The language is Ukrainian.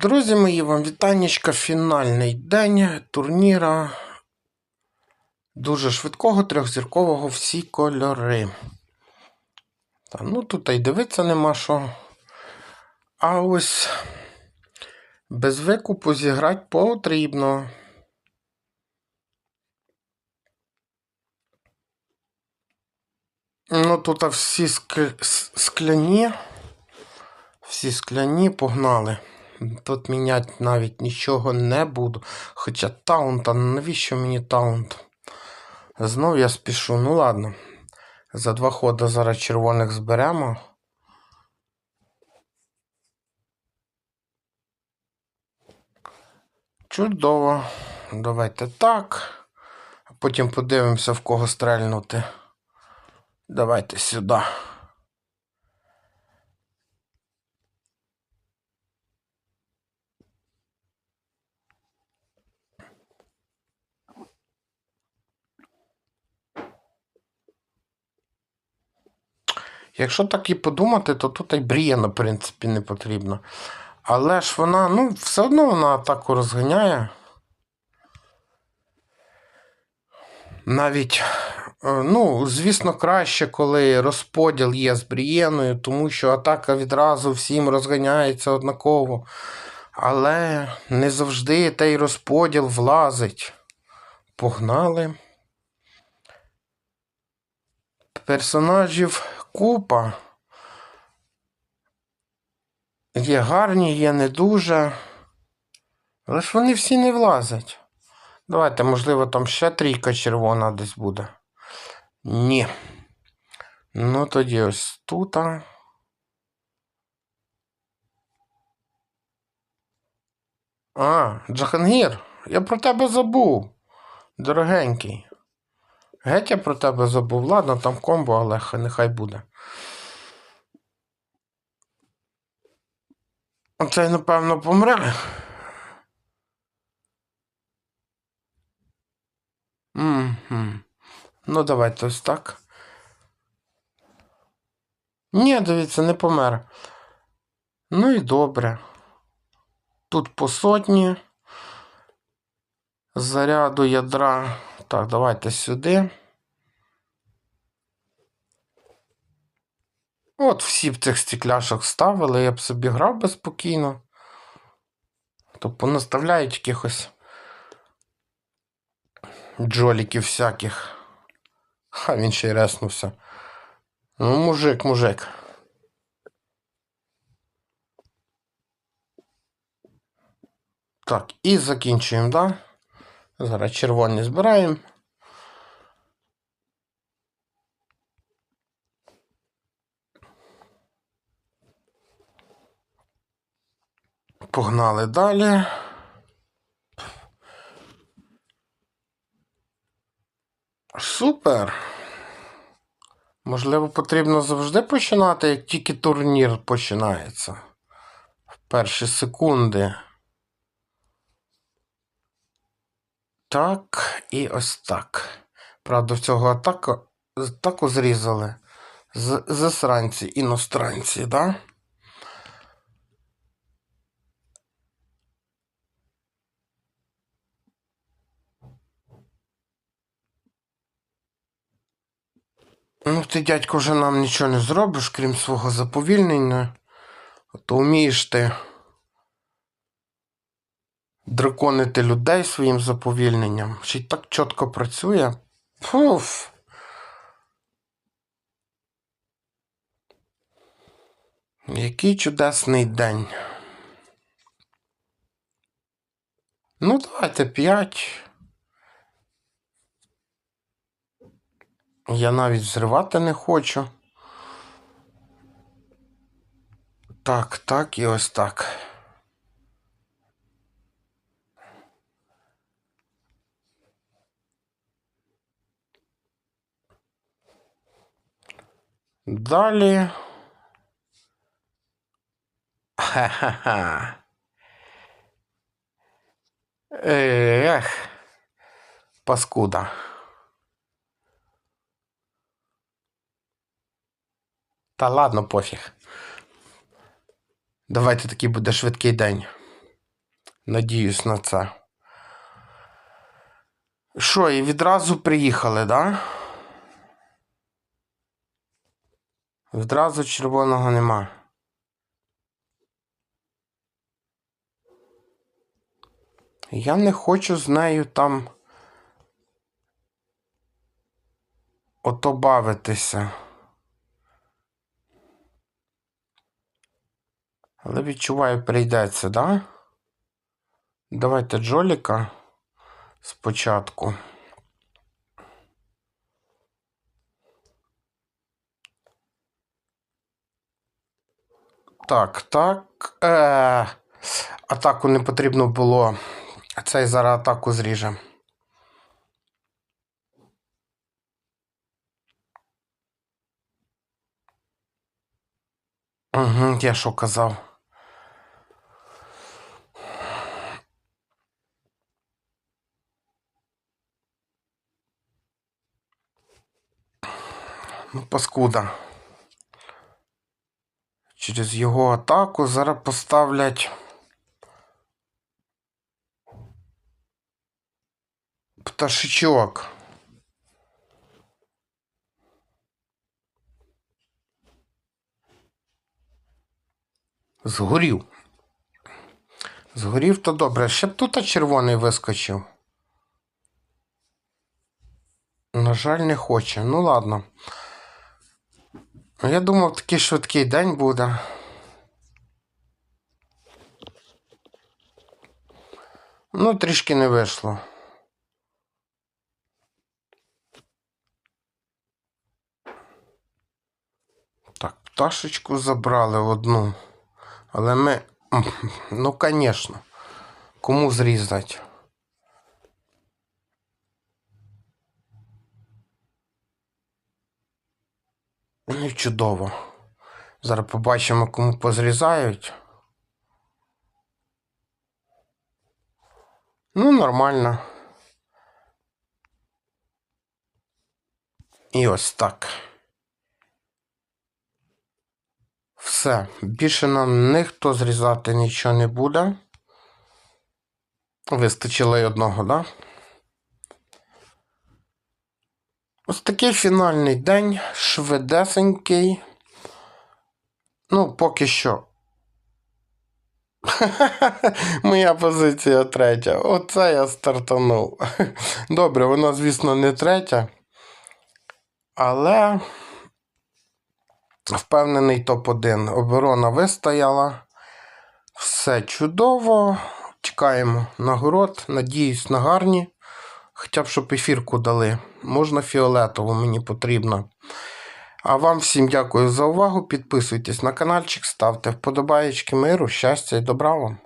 Друзі мої, вам вітаннячка. Фінальний день турніра дуже швидкого трьохзіркового всі кольори. Та, ну тут і дивитися нема що. А ось без викупу зіграти потрібно. Ну, тут всі ск- скляні. Всі скляні погнали. Тут міняти навіть нічого не буду. Хоча таунт, а навіщо мені таунт? Знов я спішу. Ну ладно. За два хода зараз червоних зберемо. Чудово. Давайте так. Потім подивимося, в кого стрельнути. Давайте сюди. Якщо так і подумати, то тут і Бріяна, в принципі, не потрібно. Але ж вона, ну, все одно вона атаку розганяє. Навіть, е, ну, звісно, краще, коли розподіл є з Брієною, тому що атака відразу всім розганяється однаково. Але не завжди той розподіл влазить. Погнали. Персонажів купа. Є гарні, є не дуже. Але ж вони всі не влазять. Давайте, можливо, там ще трійка червона десь буде. Ні. Ну, тоді ось тут. А, Джахангір, я про тебе забув. Дорогенький. Геть я про тебе забув. Ладно, там комбо, але хай- нехай буде. Оцей, напевно, помре. Мгм. Ну, давайте ось так. Ні, дивіться, не помер. Ну і добре. Тут по сотні. Заряду ядра. Так, давайте сюди. От всі б цих стекляшок ставили, я б собі грав би спокійно. То понаставляють якихось джоліків всяких. Ха, він ще й реснувся. Ну, мужик, мужик. Так, і закінчуємо, да? Зараз червоні збираємо. Погнали далі. Супер. Можливо, потрібно завжди починати, як тільки турнір починається. В перші секунди. Так, і ось так. Правда, в цього атаку, атаку зрізали. З, засранці, іностранці, да? Ну, ти, дядько, вже нам нічого не зробиш, крім свого заповільнення. То вмієш ти драконити людей своїм заповільненням. Ще й так чітко працює. Фуф. Який чудесний день. Ну, давайте п'ять. Я навіть зривати не хочу. Так, так і ось так. Далі. Ха-ха-ха. Ех, паскуда. Та ладно, пофіг. Давайте такий буде швидкий день. Надіюсь на це. Що, і відразу приїхали, да? Відразу червоного нема. Я не хочу з нею там ото бавитися. Але відчуваю, прийдеться, да? Давайте Джоліка спочатку. Так, так. Е, атаку не потрібно було. Цей зараз атаку зріже. Угу, я що казав. Ну, паскуда. Через його атаку зараз поставлять. Пташичок. Згорів. Згорів то добре. Ще б тут червоний вискочив. На жаль, не хоче. Ну ладно. Я думав, такий швидкий день буде. Ну, трішки не вийшло. Так, пташечку забрали одну. Але ми. Ну, звісно. Кому зрізати? Ну, і чудово. Зараз побачимо, кому позрізають. Ну, нормально. І ось так. Все. Більше нам ніхто зрізати нічого не буде. Вистачило й одного, да? Ось такий фінальний день, швидесенький. Ну, поки що. Моя позиція третя. Оце я стартанув. Добре, вона, звісно, не третя. Але впевнений топ-1. Оборона вистояла. Все чудово. Чекаємо нагород. Надіюсь на гарні. Хоча б щоб ефірку дали. Можна фіолетову, мені потрібно. А вам всім дякую за увагу. Підписуйтесь на каналчик, ставте вподобаєчки миру, щастя і добра вам.